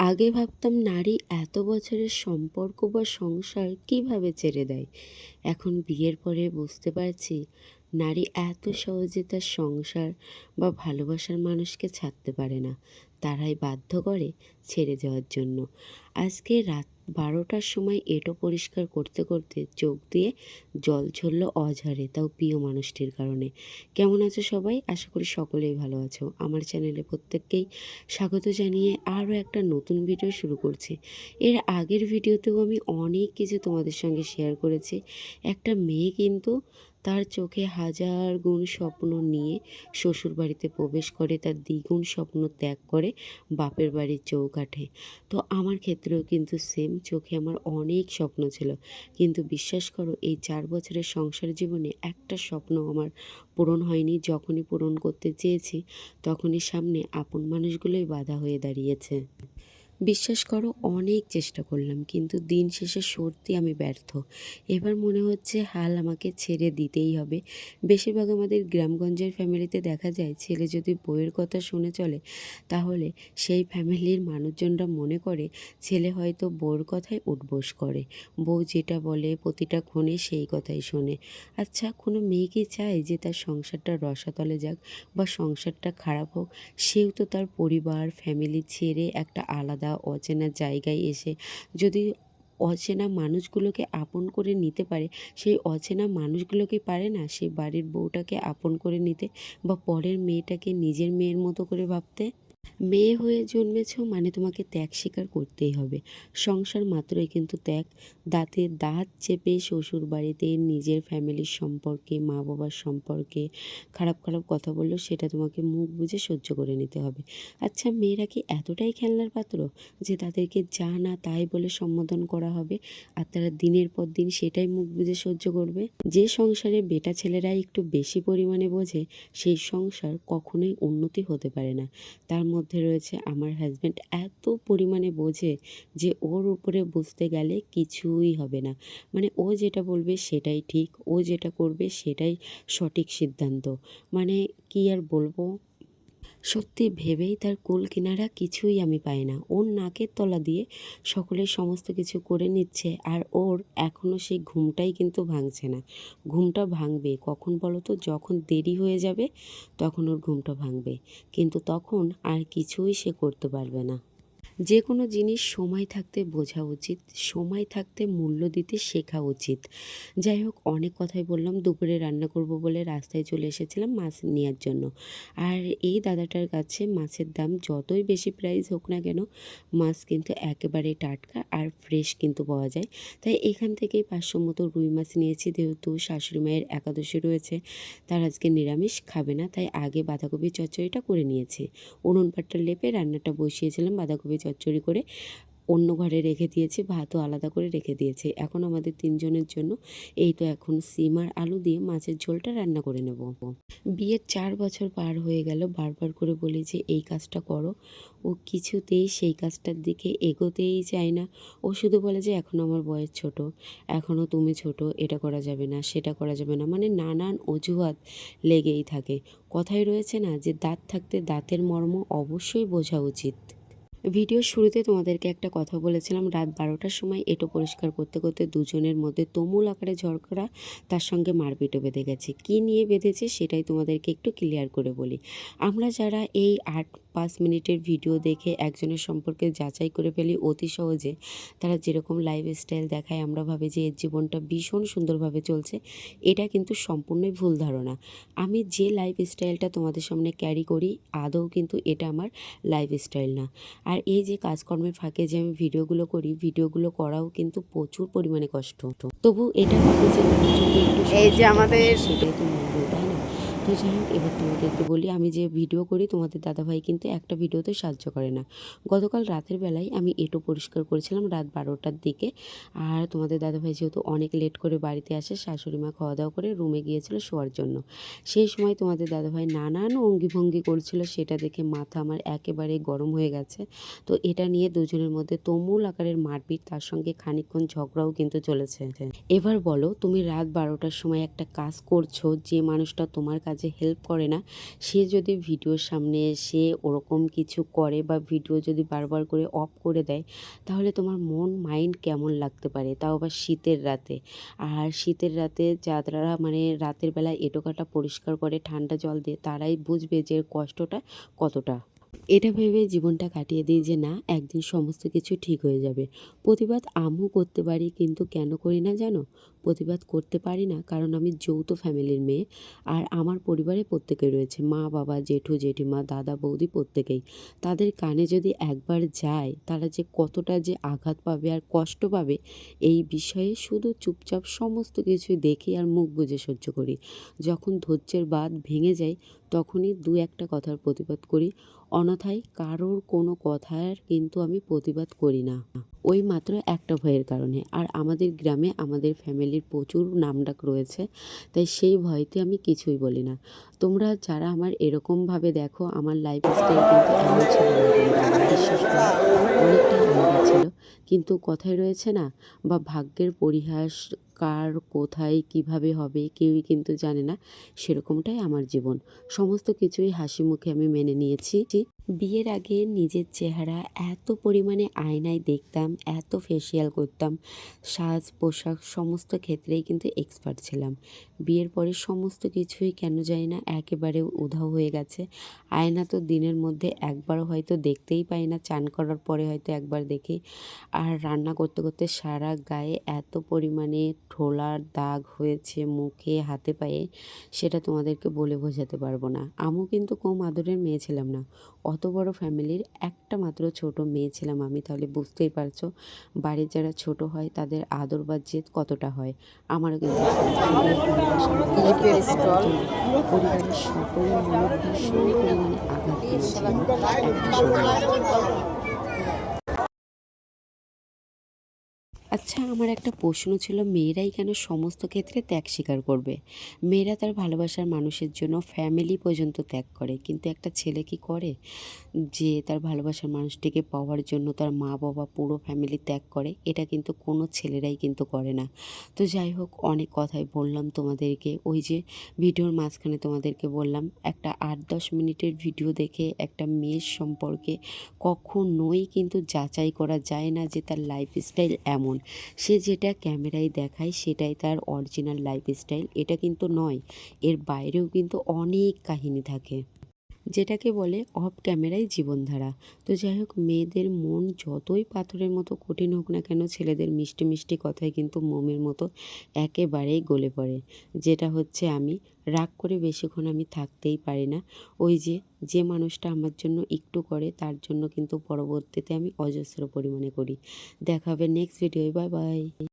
আগে ভাবতাম নারী এত বছরের সম্পর্ক বা সংসার কীভাবে ছেড়ে দেয়? এখন বিয়ের পরে বুঝতে পারছি, নারী এত সহজে তার সংসার বা ভালোবাসার মানুষকে ছাড়তে পারে না। তারাই বাধ্য করে ছেড়ে যাওয়ার জন্য। আজকে রাত বারোটার সময় এঁটো পরিষ্কার করতে করতে চোখ দিয়ে জল ঝরল অঝরে, তাও প্রিয় মানুষটির কারণে। কেমন আছো সবাই? আশা করি সকলেই ভালো আছো। আমার চ্যানেলে প্রত্যেককেই স্বাগত জানিয়ে আরও একটা নতুন ভিডিও শুরু করছি। এর আগের ভিডিওতেও আমি অনেক কিছু তোমাদের সঙ্গে শেয়ার করেছি। একটা মেয়ে কিন্তু তার চোখে হাজার গুণ স্বপ্ন নিয়ে শ্বশুর বাড়িতে প্রবেশ করে, তার দ্বিগুণ স্বপ্ন ত্যাগ করে বাপের বাড়ির চৌকাঠে। তো আমার ক্ষেত্রেও কিন্তু সেম চোখে আমার অনেক স্বপ্ন ছিল। কিন্তু বিশ্বাস করো, এই চার বছরের সংসার জীবনে একটা স্বপ্ন আমার পূরণ হয়নি। যখনই পূরণ করতে চেয়েছি, তখনই সামনে আপন মানুষগুলোই বাধা হয়ে দাঁড়িয়েছে। বিশ্বাস করো, অনেক চেষ্টা করলাম, কিন্তু দিন শেষে সত্যি আমি ব্যর্থ। এবার মনে হচ্ছে হাল আমাকে ছেড়ে দিতেই হবে। বেশিরভাগ আমাদের গ্রামগঞ্জের ফ্যামিলিতে দেখা যায়, ছেলে যদি বইয়ের কথা শুনে চলে, তাহলে সেই ফ্যামিলির মানুষজনরা মনে করে ছেলে হয়তো বউর কথায় উঠবোস করে। বউ যেটা বলে, প্রতিটা ক্ষণে সেই কথাই শোনে। আচ্ছা কোনো মেয়ে কি চায় যে তার সংসারটা রসাতলে যাক বা সংসারটা খারাপ হোক? সেও তো তার পরিবার ফ্যামিলি ছেড়ে একটা আলাদা অচেনা জায়গায় এসে যদি অচেনা মানুষগুলোকে আপন করে নিতে পারে, সেই অচেনা মানুষগুলোকে পারে না? সেই বাড়ির বউটাকে আপন করে নিতে বা পরের মেয়েটাকে নিজের মেয়ের মতো করে ভাবতে? মেয়ে হয়ে জন্মেছ মানে তোমাকে ত্যাগ স্বীকার করতেই হবে। সংসার মাত্রই কিন্তু ত্যাগ। দাঁতে দাঁত চেপে শ্বশুর বাড়িতে নিজের ফ্যামিলির সম্পর্কে মা বাবার সম্পর্কে খারাপ খারাপ কথা বলল সেটা তোমাকে মুখ বুঝে সহ্য করে নিতে হবে। আচ্ছা মেয়েরা কি এতটাই খেলনার পাত্র যে তাদেরকে যা না তাই বলে সম্বোধন করা হবে? আর তারা দিনের পর দিন সেটাই মুখ বুঝে সহ্য করবে? যে সংসারে বেটা ছেলেরা একটু বেশি পরিমাণে বোঝে, সেই সংসার কখনোই উন্নতি হতে পারে না। তার মধ্যে রয়েছে। আমার হাজব্যান্ড এত পরিমাণে বোঝে যে ওর উপরে বুঝতে গেলে কিছুই হবে না। মানে ও যেটা বলবে সেটাই ঠিক, ও যেটা করবে সেটাই সঠিক সিদ্ধান্ত। মানে কি আর বলব? সত্যি ভেবেই তার কুল কিনারা কিছুই আমি পাই না। ওর নাকের তলা দিয়ে সকলের সমস্ত কিছু করে নিচ্ছে আর ওর এখনও সেই ঘুমটাই কিন্তু ভাঙছে না। ঘুমটা ভাঙবে, কখন বলো তো? যখন দেরি হয়ে যাবে, তখন ওর ঘুমটা ভাঙবে। কিন্তু তখন আর কিছুই সে করতে পারবে না। যে কোনো জিনিস সময় থাকতে বোঝা উচিত, সময় থাকতে মূল্য দিতে শেখা উচিত। যাই হোক, অনেক কথাই বললাম, দুপুরে রান্না করব বলে রাস্তায় চলে এসেছিলাম মাছ নেওয়ার জন্য। আর এই দাদাটার কাছে মাছের দাম যতই বেশি প্রাইস হোক না কেন, মাছ কিন্তু একেবারে টাটকা আর ফ্রেশ কিন্তু পাওয়া যায়। তাই এখান থেকেই পাঁচশো মতো রুই মাছ নিয়েছি, যেহেতু শাশুড়ি মায়ের একাদশী রয়েছে, তার আজকে নিরামিষ, খাবে না, তাই আগে বাঁধাকপি চচ্চড়িটা করে নিয়েছে। উনুন পাটটা লেপে রান্নাটা বসিয়েছিলাম বাঁধাকপি চচ্চড়ি করে অন্য ঘরে রেখে দিয়েছি, ভাতও আলাদা করে রেখে দিয়েছি। এখন আমাদের তিনজনের জন্য এই তো এখন সিম আর আলু দিয়ে মাছের ঝোলটা রান্না করে নেব। বিয়ের চার বছর পার হয়ে গেল, বারবার করে বলি যে এই কাজটা করো। ও কিছুতেই সেই কাজটার দিকে এগোতেই চায় না। ও শুধু বলে যে এখন আমার বয়স ছোট এখনও তুমি ছোট, এটা করা যাবে না, সেটা করা যাবে না মানে নানান অজুহাত লেগেই থাকে। কথাই রয়েছে না যে, দাঁত থাকতে দাঁতের মর্ম অবশ্যই বোঝা উচিত। ভিডিওর শুরুতে তোমাদেরকে একটা কথা বলেছিলাম, রাত বারোটার সময় এটো পরিষ্কার করতে করতে দুজনের মধ্যে তমুল আকারে ঝড়করা তার সঙ্গে মারপিটও বেঁধে গেছে। কি নিয়ে বেঁধেছে সেটাই তোমাদেরকে একটু ক্লিয়ার করে বলি। আমরা যারা এই আট পাঁচ মিনিটের ভিডিও দেখে একজনের সম্পর্কে যাচাই করে ফেলি অতি সহজে। তারা যেরকম লাইফ স্টাইল দেখায় আমরা ভাবি যে এর জীবনটা ভীষণ সুন্দরভাবে চলছে। এটা কিন্তু সম্পূর্ণই ভুল ধারণা। আমি যে লাইফ স্টাইলটা তোমাদের সামনে ক্যারি করি আদৌ কিন্তু এটা আমার লাইফ স্টাইল না। আর এই যে কাজকর্মের ফাঁকে যে আমি ভিডিওগুলো করি ভিডিওগুলো করাও কিন্তু প্রচুর পরিমাণে কষ্ট। তবু এটা ভাবি যে এই যে আমাদের সেটাই তো তো যাই হোক এবার তোমাদেরকে বলি আমি যে ভিডিও করি তোমাদের দাদাভাই কিন্তু একটা ভিডিওতে সাহায্য করে না। গতকাল রাতের বেলায় আমি এটো পরিষ্কার করেছিলাম রাত বারোটার দিকে। আর তোমাদের দাদাভাই যেহেতু অনেক লেট করে বাড়িতে আসে শাশুড়ি মা খাওয়া দাওয়া করে রুমে গিয়েছিল শোয়ার জন্য। সেই সময় তোমাদের দাদাভাই নানান অঙ্গিভঙ্গি করছিল সেটা দেখে মাথা আমার একেবারে গরম হয়ে গেছে। তো এটা নিয়ে দুজনের মধ্যে তমুল আকারের মারপিট তার সঙ্গে খানিকক্ষণ ঝগড়াও কিন্তু চলেছে। এবার বলো তুমি রাত বারোটার সময় একটা কাজ করছ যে মানুষটা তোমার কাছে কাজে হেল্প করে না, সে যদি ভিডিওর সামনে এসে ওরকম কিছু করে বা ভিডিও যদি বারবার করে অফ করে দেয়, তাহলে তোমার মন মাইন্ড কেমন লাগতে পারে? তাও আবার শীতের রাতে। আর শীতের রাতে যারা মানে রাতের বেলা এটোকাটা পরিষ্কার করে, ঠান্ডা জল দিয়ে, তারাই বুঝবে যে কষ্টটা কতটা। এটা ভেবে জীবনটা কাটিয়ে দিই যে না, একদিন সমস্ত কিছু ঠিক হয়ে যাবে। প্রতিবাদ আমিও করতে পারি, কিন্তু কেন করি না জানো? প্রতিবাদ করতে পারি না, কারণ আমি যৌথ ফ্যামিলির মেয়ে আর আমার পরিবারে প্রত্যেকে রয়েছে। মা, বাবা, জেঠু, জেঠিমা, দাদা, বৌদি প্রত্যেকেই। তাদের কানে যদি একবার যায়, তারা যে কতটা যে আঘাত পাবে আর কষ্ট পাবে, এই বিষয়ে শুধু চুপচাপ সমস্ত কিছুই দেখি আর মুখ বুজে সহ্য করি। যখন ধৈর্যের বাদ ভেঙে যায়, তখনই দু একটা কথার প্রতিবাদ করি। অন্যথায় কারোর কোনো কথার কিন্তু আমি প্রতিবাদ করি না। ওই মাত্র একটা ভয়ের কারণে। আর আমাদের গ্রামে আমাদের ফ্যামিলির প্রচুর নামডাক রয়েছে, তাই সেই ভয়তে আমি কিছুই বলি না। তোমরা যারা আমার এরকমভাবে দেখো, আমার লাইফ স্টাইল কিন্তু এমন ছিল আলাদা ছিল। কিন্তু কথায় রয়েছে না, বা ভাগ্যের পরিহাস কার কোথায় কীভাবে হবে কেউই কিন্তু জানে না। সেরকমটাই আমার জীবন। সমস্ত কিছুই হাসি মুখে আমি মেনে নিয়েছি। বিয়ের আগে নিজের চেহারা এত পরিমাণে আয়নায় দেখতাম, এত ফেসিয়াল করতাম। সাজ, পোশাক সমস্ত ক্ষেত্রেই কিন্তু এক্সপার্ট ছিলাম। বিয়ের পরে সমস্ত কিছুই কেন জানি না একেবারে উধাও হয়ে গেছে। আয়না তো দিনের মধ্যে একবার হয়তো দেখতেই পাই না, চান করার পরে হয়তো একবার দেখি। আর রান্না করতে করতে সারা গায়ে এত পরিমাণে ঠোলার দাগ হয়েছে মুখে, হাতে, পায়ে, সেটা তোমাদেরকে বলে বোঝাতে পারব না। আমিও কিন্তু কম আদরের মেয়ে ছিলাম না। অত বড় ফ্যামিলির একটা মাত্র ছোট মেয়ে ছিলাম আমি তাহলে বুঝতেই পারছ বাড়ির যারা ছোট হয় তাদের আদর বা জেদ কতটা হয় আমারও কিন্তু পরিবারের সকলের মনে ভীষণ পরিমাণে আঘাত আচ্ছা আমার একটা প্রশ্ন ছিল, মেয়েরাই কেন সমস্ত ক্ষেত্রে ত্যাগ স্বীকার করবে? মেয়েরা তার ভালোবাসার মানুষের জন্য ফ্যামিলি পর্যন্ত ত্যাগ করে, কিন্তু একটা ছেলে কি করে? যে তার ভালোবাসার মানুষটিকে পাওয়ার জন্য তার মা বাবা পুরো ফ্যামিলি ত্যাগ করে, এটা কিন্তু কোনো ছেলেরাই কিন্তু করে না। তো যাই হোক, অনেক কথাই বললাম তোমাদেরকে। ওই যে ভিডিওর মাঝখানে তোমাদেরকে বললাম, একটা আট দশ মিনিটের ভিডিও দেখে একটা মেয়ের সম্পর্কে কখনোই কিন্তু যাচাই করা যায় না যে তার লাইফস্টাইল এমন। সে যেটা ক্যামেরায় দেখায় সেটাই তার অরিজিনাল লাইফস্টাইল এটা কিন্তু নয়। এর বাইরেও কিন্তু অনেক কাহিনী থাকে। যেটাকে বলে অফ ক্যামেরায় জীবনধারা। তো যাই হোক, মেয়েদের মন যতই পাথরের মতো কঠিন হোক না কেন, ছেলেদের মিষ্টি মিষ্টি কথায় কিন্তু মোমের মতো একেবারেই গলে পড়ে। যেটা হচ্ছে আমি রাগ করে বেশিক্ষণ আমি থাকতেই পারি না। ওই যে যে মানুষটা আমার জন্য একটু করে, তার জন্য কিন্তু পরবর্তীতে আমি অজস্র পরিমাণে করি। দেখা হবে নেক্সট ভিডিও বাই বাই